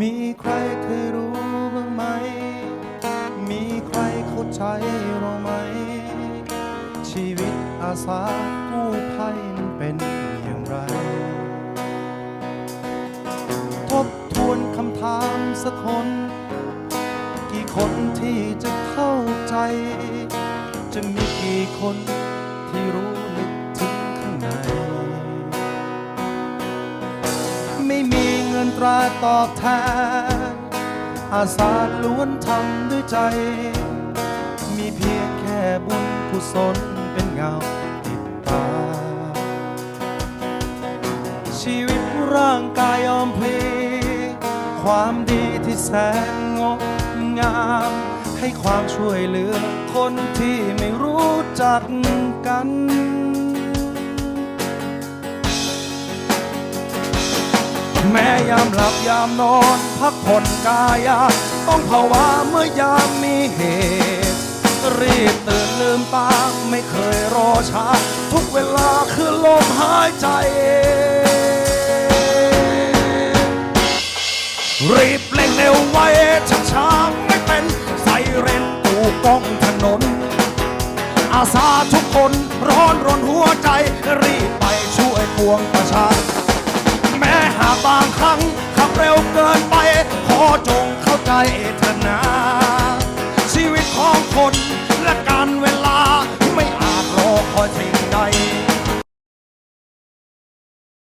มีใครเคยรู้บ้างไหม มีใครเข้าใจเราไหม ชีวิตอาสากู้ภัยมันเป็นอย่างไร ทบทวนคำถามสักคน กี่คนที่จะเข้าใจ จะมีกี่คนที่รู้ลึกถึงข้างใน ไม่มี นตราตอบแทน อาสาล้วนทำด้วยใจ มีเพียงแค่บุญกุศลเป็นเงาติดตา ชีวิตร่างกายยอมพลีความดีที่แสนงดงาม ให้ความช่วยเหลือคนที่ไม่รู้จักกัน แม้ยามหลับยามนอนพักผ่อนกายา ต้องภาวะเมื่อยามมีเหตุ รีบตื่นลืมตาไม่เคยรอช้า ทุกเวลาคือลมหายใจ รีบเร่งเร็วไว้ช้าช้าๆไม่เป็นไซเรนตูกล้องถนน อาสาทุกคนร้อนรนหัวใจ รีบไปช่วยปวงประชา บางครั้งขับเร็วเกินไป ขอจงเข้าใจเถอะนาชีวิตของคนและการเวลา ไม่อาจรอคอยสิ่งใด